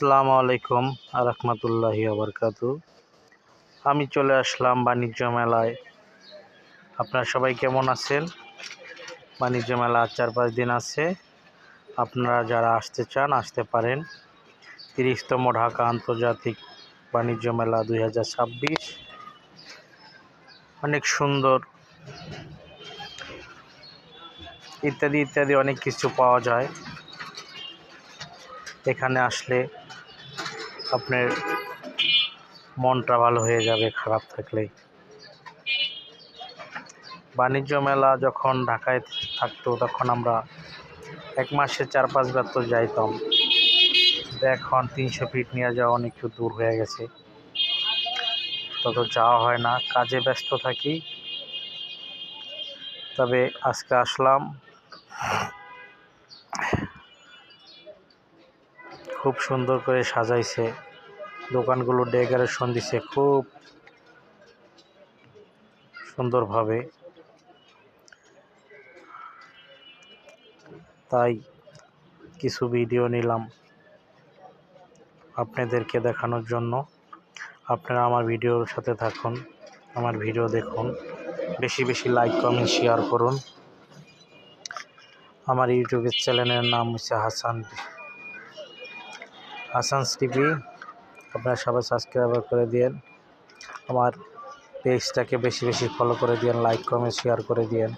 আসসালামু আলাইকুম রহমতুল্লাহি আবরকাতু আমি চলে আসলাম বাণিজ্য মেলায়। আপনারা সবাই কেমন আছেন? বাণিজ্য মেলা চার পাঁচ দিন আছে। আপনারা যারা আসতে চান, আসতে পারেন। তিরিশতম ঢাকা আন্তর্জাতিক বাণিজ্য মেলা দুই হাজার ছাব্বিশ। অনেক সুন্দর। ইত্যাদি ইত্যাদি অনেক কিছু পাওয়া যায়। এখানে আসলে আপনার মনটা ভালো হয়ে যাবে, খারাপ থাকলে। বাণিজ্য মেলা যখন ঢাকায় থাকতো, তখন আমরা এক মাসে চার, পাঁচবার তো যাইতাম। এখন তিনশো ফিট নিয়ে যাওয়া অনেক দূর হয়ে গেছে। তত যাওয়া হয় না, কাজে ব্যস্ত থাকি। তবে আজকে আসলাম। খুব সুন্দর করে সাজাইছে। দোকানগুলো ডেকোরেশন দিছে খুব সুন্দরভাবে। তাই কিছু ভিডিও নিলাম আপনাদেরকে দেখানোর জন্য। আপনারা আমার ভিডিওর সাথে থাকুন, আমার ভিডিও দেখুন, বেশি বেশি লাইক, কমেন্ট, শেয়ার করুন। আমার ইউটিউবের চ্যানেলের নাম হচ্ছে হাসান। হাসানস টিভি। আপনারা সবাই সাবস্ক্রাইব করে দিন আমার পেজটাকে বেশি বেশি ফলো করে দিন লাইক কমেন্ট শেয়ার করে দিন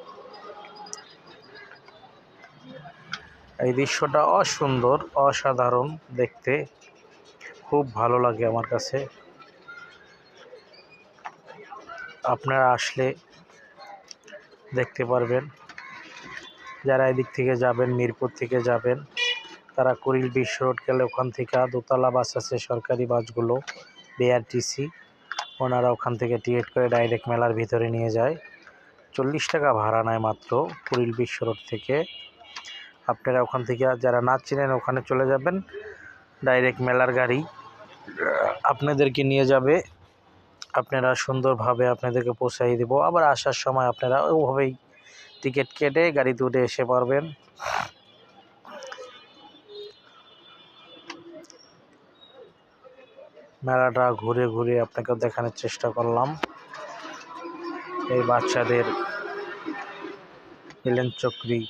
এই দৃশ্যটা অসুন্দর, অসাধারণ দেখতে। খুব ভালো লাগে আমার কাছে। আপনারা আসলে দেখতে পারবেন। যারা এদিক থেকে যাবেন, মিরপুর থেকে যাবেন তারা কুড়িল বিশ্ব রোড গেলে ওখান থেকে দোতলা বাস আছে, সরকারি বাসগুলো বিআরটিসি ওনারা ওখান থেকে টিকিট করে ডাইরেক্ট মেলার ভিতরে নিয়ে যায়। চল্লিশ টাকা ভাড়া নেয় মাত্র কুড়িল বিশ্ব রোড থেকে। আপনারা ওখান থেকে যারা না চিনেন ওখানে চলে যাবেন ডাইরেক্ট মেলার গাড়ি আপনাদেরকে নিয়ে যাবে। আপনারা সুন্দরভাবে আপনাদেরকে পৌঁছাই দেবো। আবার আসার সময় আপনারা ওভাবেই টিকিট কেটে গাড়িতে উঠে এসে পারবেন মেলাটা ঘুরে ঘুরে আপনাকে দেখানোর চেষ্টা করলাম। এই বাচ্চাদের এলেন চক্রি।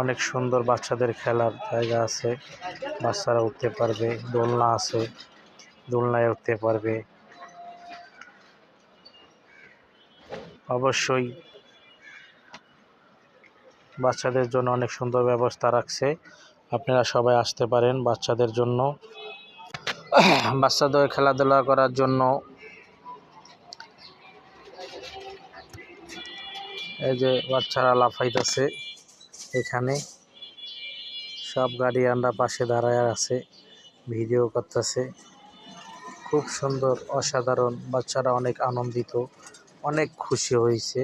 অনেক সুন্দর বাচ্চাদের খেলার জায়গা আছে। বাচ্চারা উঠতে পারবে, দোলনা আছে, দোলনায় উঠতে পারবে। অবশ্যই বাচ্চাদের জন্য অনেক সুন্দর ব্যবস্থা রাখছে। আপনারা সবাই আসতে পারেন বাচ্চাদের জন্য। বাচ্চাদের খেলাধুলা করার জন্য। এই যে বাচ্চারা লাফাইতেছে এখানে। সব গাড়ি গার্ডিয়ানরা পাশে দাঁড়ায় আছে, ভিডিও করতেছে। খুব সুন্দর, অসাধারণ, বাচ্চারা অনেক আনন্দিত, অনেক খুশি হয়েছে।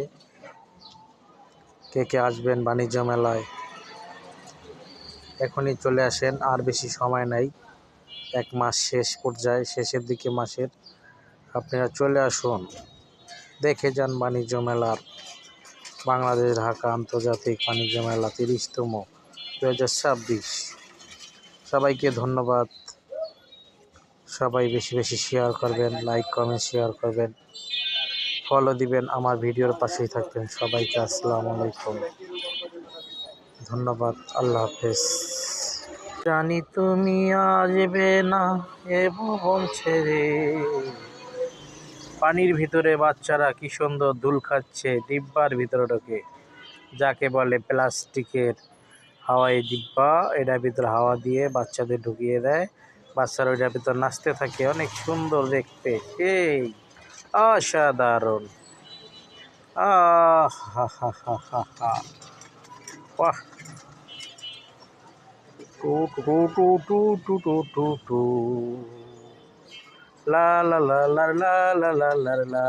কে কে আসবেন বাণিজ্য মেলায়? এখনই চলে আসেন, আর বেশি সময় নাই। এক মাস শেষ পর্যায়ে, শেষের দিকে মাসের। আপনারা চলে আসুন, দেখে যান বাণিজ্য মেলার। বাংলাদেশ, ঢাকা আন্তর্জাতিক বাণিজ্য মেলা তিরিশতম দু হাজার ছাব্বিশ। সবাইকে ধন্যবাদ। সবাই বেশি বেশি শেয়ার করবেন লাইক কমেন্ট শেয়ার করবেন। ফলো দিবেন, আমার ভিডিওর পাশেই থাকবেন। সবাইকে আসসালামু আলাইকুম। ধন্যবাদ, আল্লাহ হাফেজ। জানি তুমি আসবে না এ ভুবন ছেড়ে। পানির ভিতরে বাচ্চারা কি সুন্দর দুল খাচ্ছে ডিব্বার ভিতরে ঢোকে। যাকে বলে প্লাস্টিকের হাওয়াই ডিব্বা এটার ভিতরে হাওয়া দিয়ে বাচ্চাদের ঢুকিয়ে দেয়। বাচ্চারা ওইটার ভিতর নাচতে থাকে, অনেক সুন্দর দেখতে। এই অসাধারণ আহ হা হা হা হা হা বাহ টু টু টু টু টু টু টু টু লা লা লা লা লা লা লা লা লা